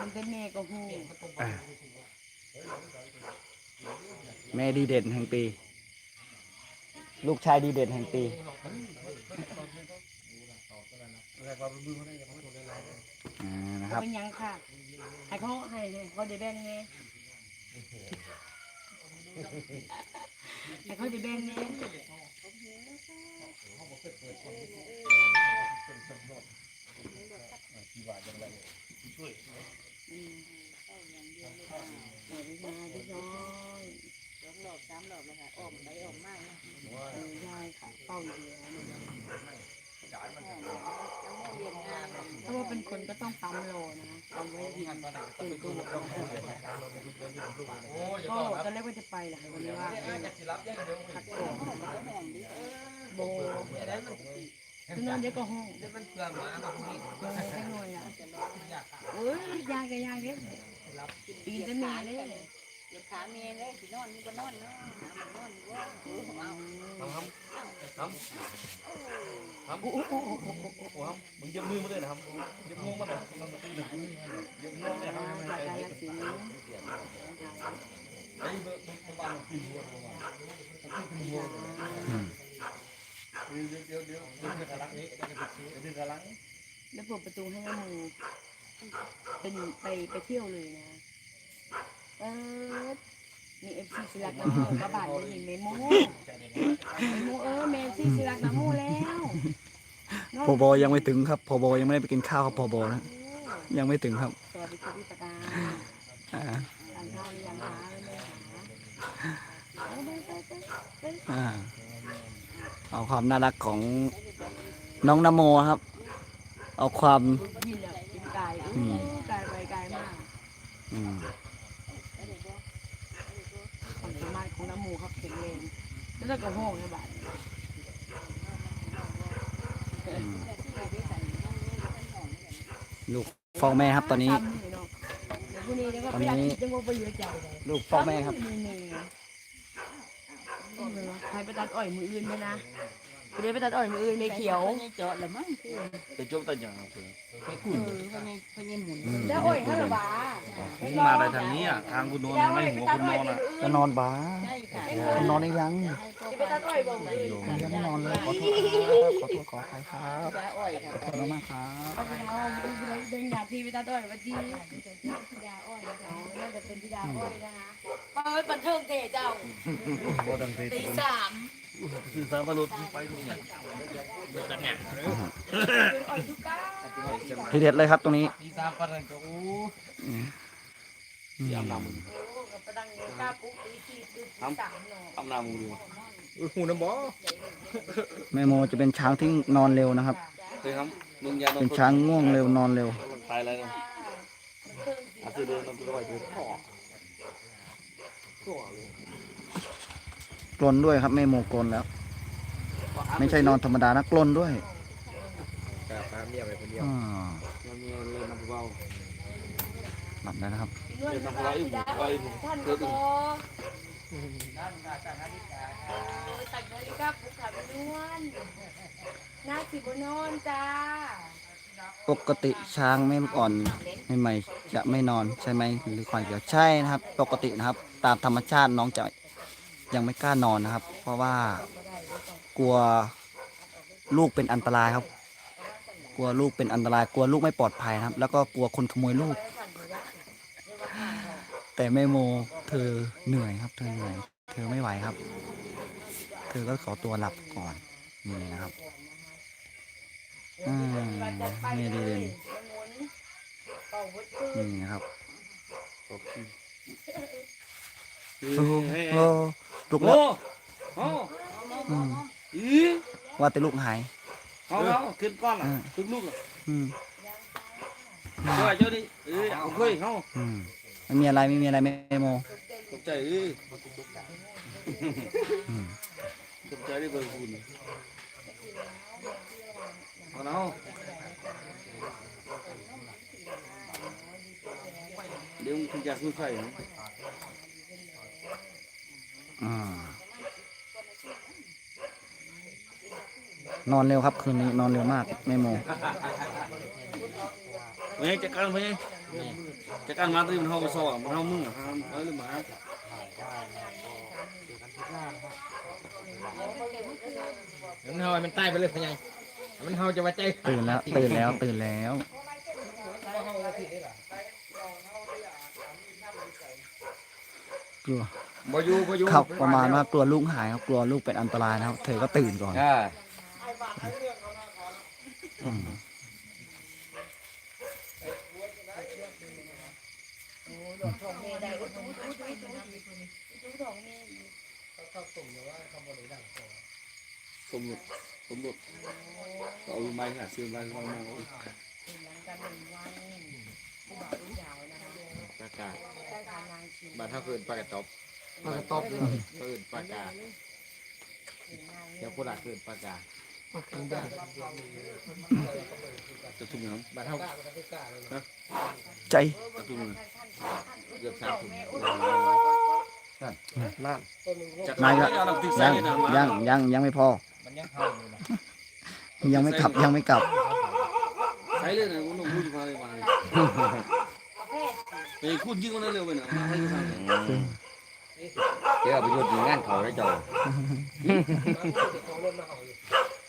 มันเป็นแม่ก็ฮู้อะแม่ดีเด่นแห่งปี ลูกชายดีเด่นแห่งปี อ่านะครับ เป็นหยังค่ะให้เขาให้เลยเขาจะแบ่งไงให้เขาจะแบ่ง ไงอืมสวัสดีค่ะพี่น้องสองรอบสามรอบแล้วค่ะออมไปออมมากนะเออยายค่ะเป้าอยู่แล้วเรียนงานถ้าว่าเป็นคนก็ต้องปั๊มโลนะคะปั๊มไว้ยิงตื่นตัวก็ตอนแรกว่าจะไปแหละวันนี้ว่าเออพักก่อนโบคือน นอนเดี๋ยวก็ห้องโบแค่หน่อยอะเอ้ยยายกับยายเด้ปีนจะมีเลยเดี๋ยวขาเมย์เลยสินอนนี่ก็นอนเนาะนอนว่าโอ้เอามึงยกมือมาด้วยนะครับยกมือมาหน่อยยกมือเลยครับ กายละสี ไอ้เบอร์มึงบ้านกินหัวประมาณ อืม เดี๋ยวเดี๋ยวเดี๋ยวเดี๋ยวเดี๋ยวกระลังนี้เดี๋ยวกระลัง แล้วเประตูให้แม่หมูเป็นไปไปเที่ยวเลยนะเออมีเอฟซีสิลักน้ำมูกระบาดเลยเห็นหมโมเมโมเออเมซีสิลักน้ำมูแล้วพอบอยังไม่ถึงครับพอบอยังไม่ได้ไปกินข้าวครับพบนะยังไม่ถึงครับสวัสดีค่ะพี่ปตาอ่าข้าวยังคะแม่หาเอาความน่ารักของน้องนโมครับ เอาความยินแล้วกินไก่อืมไก่ไปไก่มากอืมความสามารถของน้ำหมูครับแข็งแรงแล้วก็ห้องนบาดอืมลูกฟองแม่ครับตอนนี้ทำนี่เนาะเดี๋ยวพรุ่งนี้เดี๋ยวก็ไปอยากกินจังหวะไปเยอะใจเลยลูกฟองแม่ครับใครไปตัดอ้อยมืออื่นเลยนะ เดี๋ยวไปตัดอ้อยมืออื่นในเขียวไม่เจาะละมั้งคือไปจบแต่ยังครับเออเพราะยังเพราะยังหมุนแล้วอ้อยข้าวบาผมมาได้ทางนี้อะทางคุณโนนไม่หัวคุณโนนอะจะนอนบ้าใช่ค่ะจะนอนได้ยังจะไปตัดอ้อยบ่มืออื่นยังไม่นอนเลยขอโทษครับขอโทษขออภัยครับยาอ้อยค่ะขอโทษมากครับเอาไปเอาเด้งดาบพี่ไปตัดอ้อยวันที่ธิดาอ้อยนะคะน่าจะเป็นธิดาอ้อยนะคะเปิดบันเทิงเตะเจ้าโบดังเทตีสาม สื่อสารมนุษย์ไปทุกอย่างจัดเนี่ยเป็นอ้อยทุกก้าทีเด็ดเลยครับตรงนี้ตีสามปันก็โอ้อืมยำนโอ้กับประดังเงินก้าปุ๊บตีสี่ตีสามเนาะำอำนามูดูหูน้ำบ่แม่โมจะเป็นช้างที่นอนเร็วนะครับเคยครับมึงยาเป็นช้างง่วงเร็วนอนเร็วตายแล้วอาจจะเดินมันไปไหวดูพ่อ กลนด้วยครับแม่โมกลนแล้ว ไม่ใช่นอนธรรมดานะกลนด้วยกาตามเมียไปคนเดียวอ่าเมียเลยน้ำเบาหลับแล้วนะครับเงินนะคะธิดาอ้อยท่านก็ตัดนาฬิกาปุ๊บขับนวลหน้าสิบนอนจ้าปกติช้างแม่ลูกอ่อนใหม่ๆจะไม่นอนใช่ไหมหรือควายเขียวใช่นะครับ ปกตินะครับ ตามธรรมชาติน้องจะ ยังไม่กล้านอนนะครับ เพราะว่ากลัวลูกเป็นอันตรายครับ กลัวลูกเป็นอันตราย กลัวลูกไม่ปลอดภัยนะครับ แล้วก็กลัวคนขโมยลูก แต่แม่โมเธอเหนื่อยครับ เธอเหนื่อย เธอไม่ไหวครับ เธอก็ขอตัวหลับก่อนนี่นะครับอืมไม่ดีเลยนี่นะครับโอ้โห ลูกโอ้แล้วโอ้อืมอีว่าแต่ลูกหายเอาเอาขึ้นก้อนอะขึ้นลูกอะอืมเจ้าเจ้าดิเอ้ยเอาเฮ้ยเฮาอืมไม่มีอะไรไม่มีอะไรแม่โมตกใจเอ้ยอืมตกใจได้เบอร์คุณเอาเนาะเดี๋ยวคุณอยากซื้อไข่ไหมอ่านอนเร็วครับคืนนี้นอนเร็วมากแม่โมเอไม่จัดการไปจัดการมาตีมันเฮาไปซ้อมันเฮามึงหาเอาเลยมามันเฮาให้มันใต้ไปเลยพะไงมันเฮาจะว่าใจตื่นแล้วตื่นแล้วตื่นแล้วกลัว บ่อยู่บ่อยู่ขับประมาณว่ากลัวลูกหายครับกลัวลูกเป็นอันตรายนะครับ เธอก็ตื่นก่อนอ่าอืมสมมุติสมมุติเอาไม้หาซื้อไม้เข้ามาปากกาบ้านเฮาเกินปากกาตบ ปลากระตอบเลยเกินปากกาเดี๋ยวโคราชเกินปากกาจะทุ่มน้บ้านเฮาใจำจะทุ่มเกือบสามถุงจัดไม่การก็เอาน้ำติ๊กใส่ยังนะมายังยังยังไม่พอมันยังเฮาอยู่นะยังไม่กลับยังไม่กลับใส่เลยนะคุณต้องพูดมาเลยมาไปพูดยิ่งกว่านั้นเร็วไปนะให้ฟัง เจอประโยชน์งานเขาแล้วจ้ะ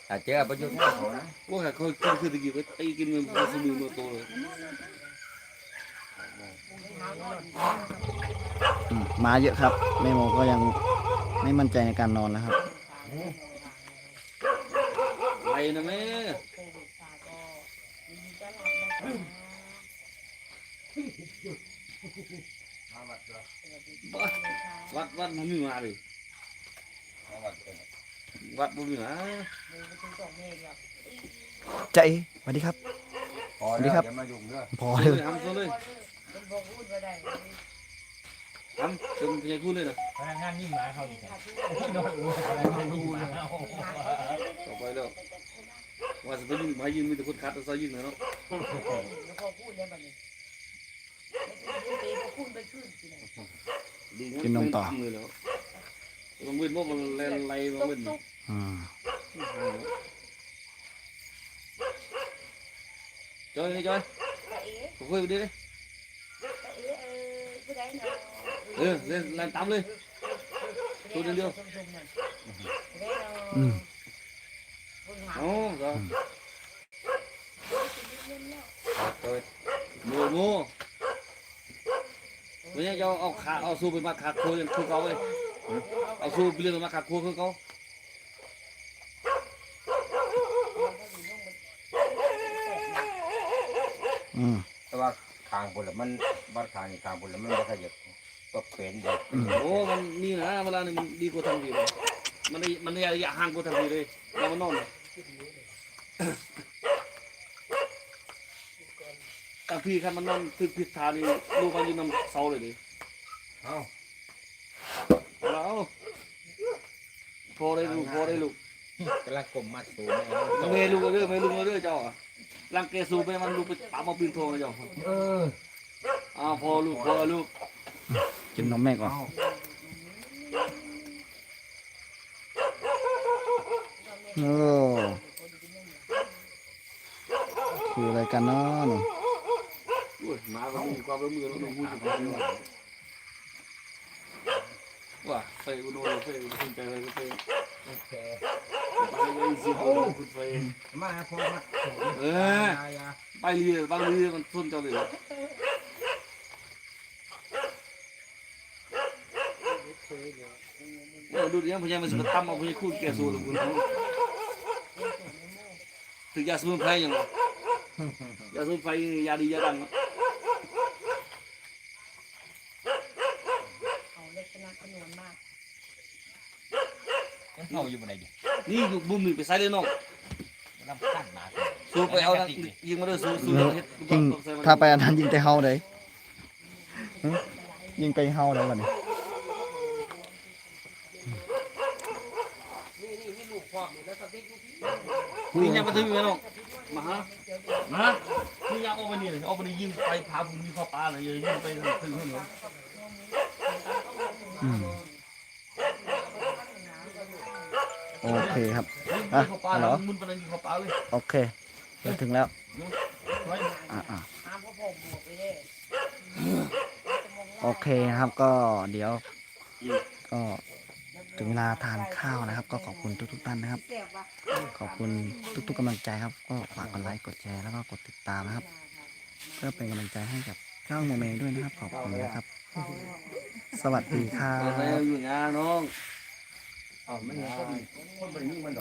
ถ้าเจอประโยชน์งานเขานะว่าเขากินคือตะกี้ไปตีกินมันสมือมาโตเลยอืมมาเยอะครับแม่โมก็ยังไม่มั่นใจในการนอนแล้วครับไรนะแม่ วัดวัดมันมีมาเลยวัดมันมีมาใจสวัสดีครับ พอแล้วอย่ามายุ่งเด้อพอเอาเลเลยยทำตัวเลยทำจนพยายพูดเลยนะพนักงานยิ่งหมาเขาอีกนอนอูพนักงานยิ่งหมาเขาต่อไปแล้วว่าจะไปยิงมายิงมีแต่คนคัดแต่ซอยยิงนะเนาะดีงั้เลยแล้วมันมืดมันแลนไล่มันมืดอื มจอยจอยคุยไปดิเออเล่นเล่นตามเลยตัวเดียวอืมโอ้ก็เปิดโมโม วันนี้จะเอาขาเอาสู้ไปมาขาโคยังคือเขาเลยเอาสู้ไปเรื่องมาขาโคคือเขาอืมแต่ว่าทางบนละมันบ้านทางนี่ทางบนละมันบ่ขยับก็เป็นเด็กอืมโอ้มันนี่นะเวลานี่มันดีกว่าทางดีเลยมันมันระยะห่างกว่าทางดีเลยเรามันนอนกางพี่คันมันนอนตึกผิดทางนี่ลูกมันยืนนำเสาเลยดิเอ้าเอาพอได้ลูกพอได้ลูกกำลังกลมมัดสูงเมลูกเด้อเมลูกเด้อเจ้าลังเกสูไปมันลูกไปปามาปืนโทงเจ้าเอออ้าวพอลูกพอลูกกินนมแม่ก่อนโอ้คืออะไรกันเนาะหนู อุ้ยมาก็มีความร่วมมือแล้วต้องพูดถึงกันว่าเฟย์อุโนเฟย์อุโนคุณใจอะไรก็เฟย์โอเคไปเลยสิโอ้คุณเฟย์มาพอมัดสูงเออไปเรือบางเรือมันส้นเจ้าเลยเออดูดิยังพยายามมันจะตั้มเอาพยายามคูดแก่สูตรคุณถึงยาสมุนไพรยังยาสมุนไพรยาดียาดัง เอาเล็กนักจำนวนมาก ยังเฮาอยู่บ่ได้ดิ นี่อยู่บุ้มนี่ไปใส่เลยน้องลำคันหมาสู้ไปเอายิงมาเลยสู้สู้ยิงถ้าไปอันนั้นยิงแต่เฮาเลยหึยิงไปเฮาเลยวันนี้ยิงยังมาถึงไหมน้องมาฮะมานี่ยังเอาไปนี่เลยเอาไปนี่ยิงไปพาผมมีข้อปลาเลยยิงไปถึงถนนอืม โอเคครับอะเหรอโอเคเรถึงแล้วอะโอเคนะครับก็เดี๋ยวก็ถึงเวลาทานข้าวนะครับ ก็ขอบคุณทุกๆท่านนะครับขอบคุณทุกๆกำลังใจครับ ก็ฝากกดไลค์กดแชร์แล้วก็กดติดตามนะครับ เพื่อเป็นกำลังใจให้กับเจ้าโมเมด้วยนะครับ ขอบคุณนะครับ สวัสดีครับอยู่นะน้อง อ๋อมันคนบริยิ่งมัน